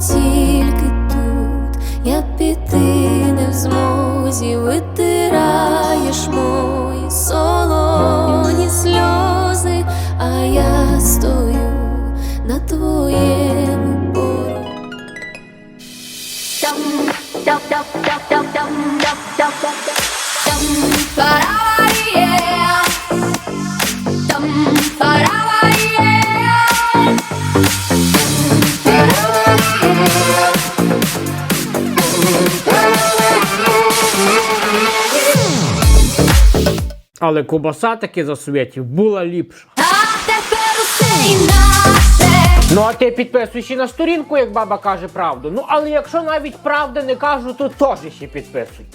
тільки тут. Я піти не в змозі, витираєш мої солоні сльози, а я стою на твоєму порозі. Але кубаса таки за совєтів була ліпша. Ну а ти підписуєш і на сторінку, як баба каже правду. Ну але якщо навіть правди не кажу, то теж ще підписуй.